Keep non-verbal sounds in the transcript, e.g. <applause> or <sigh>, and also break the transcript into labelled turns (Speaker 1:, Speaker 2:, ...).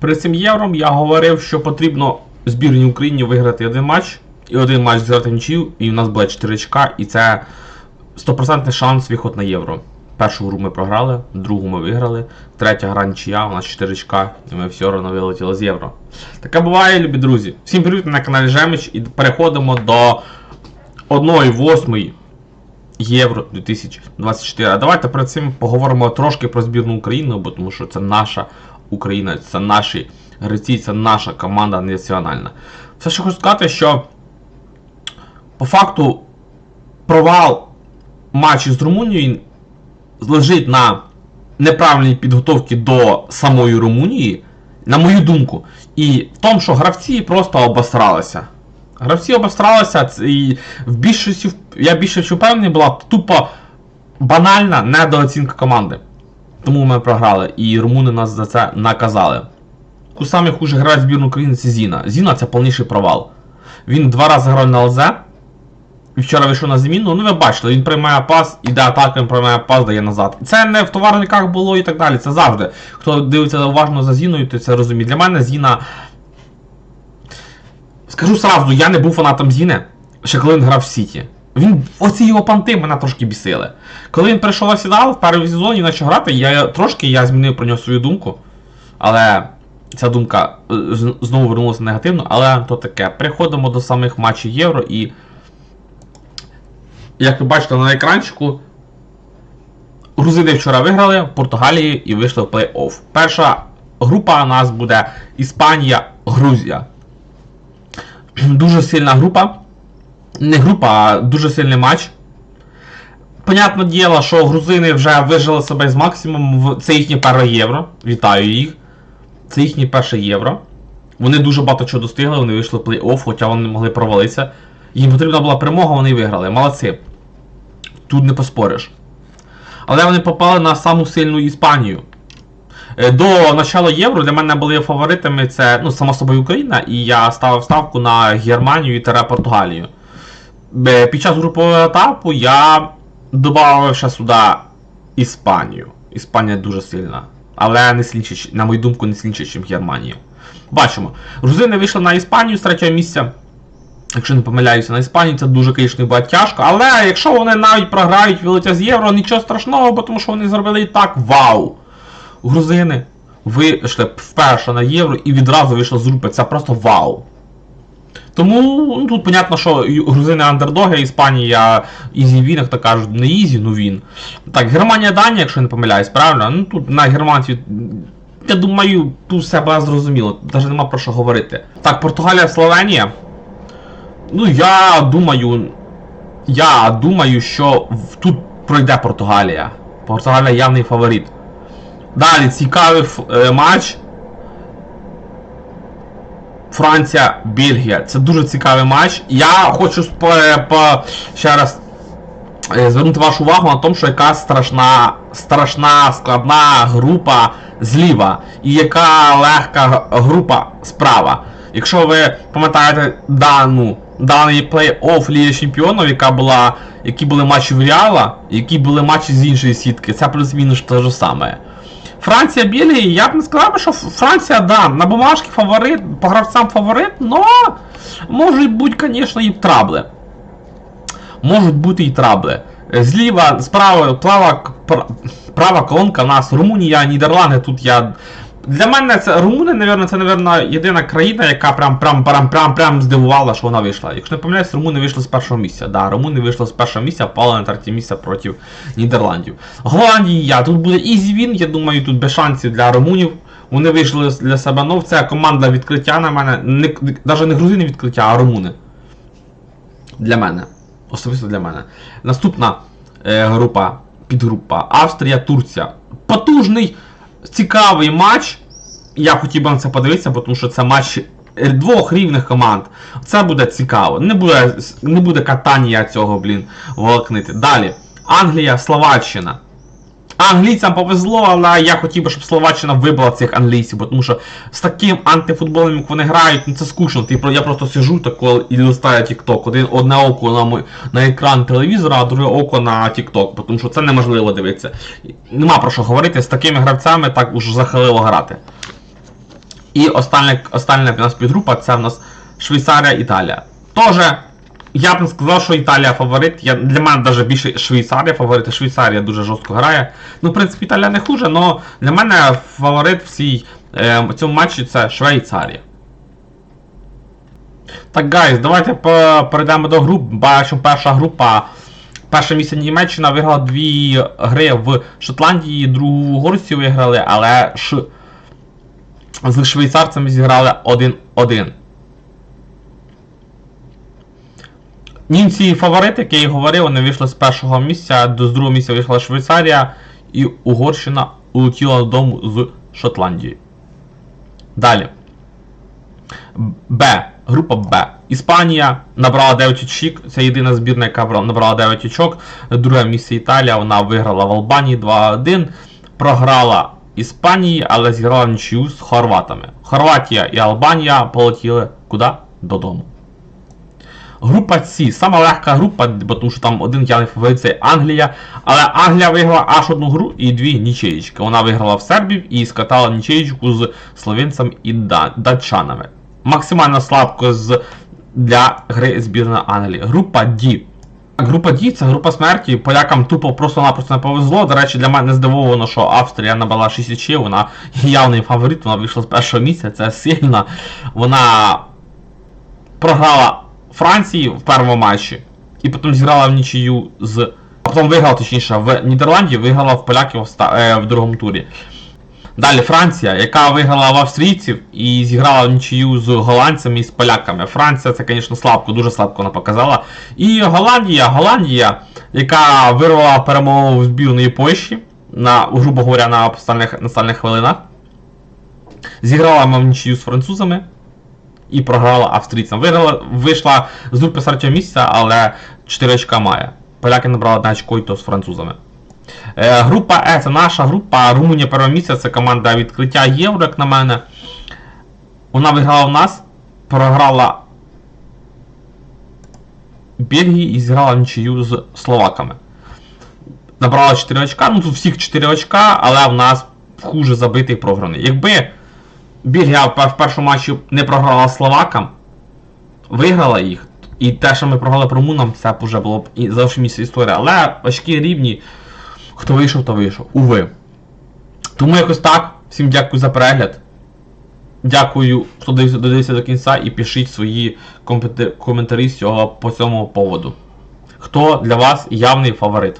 Speaker 1: Перед цим євром я говорив, що потрібно збірній Україні виграти один матч, і один матч зіграти в нічию, і у нас буде 4 очка, і це 100% шанс виход на євро. Першу гру ми програли, другу ми виграли, третя гра нічия, у нас 4 очка, і ми все одно вилетіли з євро. Таке буває, любі друзі. Всім привіт на каналі Жемич і переходимо до 1-8 Євро 2024. А давайте перед цим поговоримо трошки про збірну України, бо тому що це наша Україна, це наші гравці, це наша команда національна. Все, що хочу сказати, що по факту провал матчу з Румунією лежить на неправильній підготовці до самої Румунії, на мою думку, і в тому, що гравці просто обосралися. Гравці обосралися, і в більшості, я більше впевнений, була тупо банальна недооцінка команди. Тому ми програли, і румуни нас за це наказали. Саме хуже грає збірну України це Зіна. Зіна це повніший провал. Він два рази грав на ЛЗ. І вчора вийшов на заміну. Ну ви бачили, він приймає пас, іде атака, він приймає пас, дає назад. Це не в товарниках було і так далі. Це завжди. Хто дивиться уважно за Зіною, то це розуміє. Для мене Зіна. Скажу сразу, я не був фанатом Зіни, ще коли він грав в Сіті. Він, оці його панти мене трошки бісили. Коли він прийшов в Арсенал в першому сезоні почав грати, я трошки я змінив про нього свою думку. Але ця думка е, знову вернулася негативно, але то таке. Переходимо до самих матчів Євро і. Як ви бачите на екранчику, грузини вчора виграли в Португалії і вийшли в плей-офф. Перша група у нас буде Іспанія, Грузія. Дуже сильна група. Не група, а дуже сильний матч. Понятне діло, що грузини вже вижили себе з максимумом. Це їхнє перше євро. Вітаю їх. Це їхнє перше євро. Вони дуже багато чого достигли, вони вийшли в плей-офф, хоча вони могли провалитися. Їм потрібна була перемога, вони виграли. Молодці. Тут не поспориш. Але вони попали на саму сильну Іспанію. Е, До начала євро для мене були фаворитами це, ну, само собою Україна, і я ставив ставку на Германію та Португалію. Е, Під час групового етапу я додав ще сюди Іспанію. Іспанія дуже сильна. Але не сильніше, на мою думку, не сильніше, ніж Германія. Бачимо. Грузини вийшли на Іспанію з третього місця. Якщо не помиляюся, на Іспанії це дуже, звісно, буде тяжко. Але якщо вони навіть програють вилетять з євро, нічого страшного, бо тому що вони зробили і так вау! Грузини вийшли вперше на євро і відразу вийшли з групи. Це просто вау. Тому ну, тут понятно, що грузини андердоги, Іспанія ізі він, як то кажуть, не ізі, ну він. Так, Германія Данія, якщо не помиляюсь, правильно? Ну тут на германців. Я думаю, тут все буде зрозуміло, навіть нема про що говорити. Так, Португалія, Словенія. Ну, я думаю. Я думаю, що тут пройде Португалія. Португалія явний фаворит. Далі цікавий е, матч. Франція, Бельгія. Це дуже цікавий матч. Я хочу спо- по, ще раз е, звернути вашу увагу на тому, що яка страшна, страшна, складна група зліва і яка легка група справа. Якщо ви пам'ятаєте дану, даний плей-офф Ліги Чемпіонів, яка була, які були матчі в Реала, які були матчі з іншої сітки, це плюс-мінус те ж саме. Франція Бельгії, я б не сказав, що Франція, да, на бумажці фаворит, по гравцям фаворит, но можуть бути, звісно, і трабли. Можуть бути і трабли. Зліва, справа, права, права колонка нас Румунія, Нідерланди. Тут я. Для мене це Румуни, напевно, це, напевно, єдина країна, яка прям прям прям прям прям здивувала, що вона вийшла. Якщо не помиляюсь, Румуни вийшли з першого місця. Да, Румуни вийшли з першого місця, впали на третє місце проти Нідерландів. Голландія, тут буде ізі він, я думаю, тут без шансів для румунів. Вони вийшли для себе. Ну, це команда відкриття на мене. Не, навіть не грузини відкриття, а румуни. Для мене. Особисто для мене. Наступна е, група, підгрупа Австрія, Турція. Потужний, цікавий матч. Я хотів би на це подивитися, тому що це матч двох рівних команд. Це буде цікаво. Не буде, не буде катання цього, блін, волокнити. Далі. Англія, Словаччина. Англійцям повезло, але я хотів би, щоб Словаччина вибила цих англійців, бо тому що з таким антифутболом, як вони грають, ну це скучно. Ти, я просто сижу тако і листаю TikTok. Один, одне око на, на екран телевізора, а друге око на бо тому що це неможливо дивитися. Нема про що говорити, з такими гравцями так уж захилило грати. І остання, остання в нас підгрупа це в нас Швейцарія, Італія. Тоже, я б не сказав, що Італія фаворит. Я, для мене навіть більше Швейцарія фаворит. Швейцарія дуже жорстко грає. Ну, в принципі, Італія не хуже, але для мене фаворит в цій, е, цьому матчі це Швейцарія. Так, гайз, давайте перейдемо до груп. Бачимо, перша група. Перше місце Німеччина виграла дві гри в Шотландії, другу в Угорці виграли, але Ш... з швейцарцями зіграли 1-1. Німці фаворити, як я і говорив, вони вийшли з першого місця, до з другого місця вийшла Швейцарія і Угорщина улетіла додому з Шотландії. Далі. Б. Група Б. Іспанія набрала 9 очок. Це єдина збірна, яка набрала 9 очок. Друге місце Італія. Вона виграла в Албанії 2-1. Програла Іспанії, але зіграла нічию з хорватами. Хорватія і Албанія полетіли куди? Додому. Група С. Сама легка група, бо тому що там один явний фаворит це Англія. Але Англія виграла аж одну гру і дві нічеєчки. Вона виграла в Сербів і скатала нічеєчку з словенцем і да- датчанами. Максимально слабко для гри збірної Англії. Група D. Група D це група смерті. Полякам тупо просто-напросто не повезло. До речі, для мене здивовано, що Австрія набрала 6 очей, вона <laughs> явний фаворит, вона вийшла з першого місця, це сильно. Вона програла Франції в першому матчі, і потім зіграла в нічию з. Потім виграла, точніше, в Нідерланді, виграла в поляків е, в другому турі. Далі Франція, яка виграла в австрійців і зіграла в нічию з голландцями і з поляками. Франція це, звісно, слабко, дуже слабко вона показала. І Голландія, Голландія, яка вирвала перемогу в збірної Польщі, на, грубо говоря, на останніх хвилинах. Зіграла в нічию з французами і програла австрійцям. Виграла, вийшла з групи третього місця, але 4 очка має. Поляки набрали 1 очко і то з французами. Е, група Е це наша група. Румунія перше місце, це команда відкриття Євро, як на мене. Вона виграла в нас, програла Бельгії і зіграла нічию з словаками. Набрала 4 очка, ну тут всіх 4 очка, але в нас хуже забитий програний. Якби Бельгія в першому матчі не програла словакам, виграла їх. І те, що ми програли румунам, це вже було б і зовсім інша історія. Але очки рівні. Хто вийшов, то вийшов. Уви. Тому якось так. Всім дякую за перегляд. Дякую, хто дивився- додивився до кінця і пишіть свої коментарі з цього по цьому поводу. Хто для вас явний фаворит?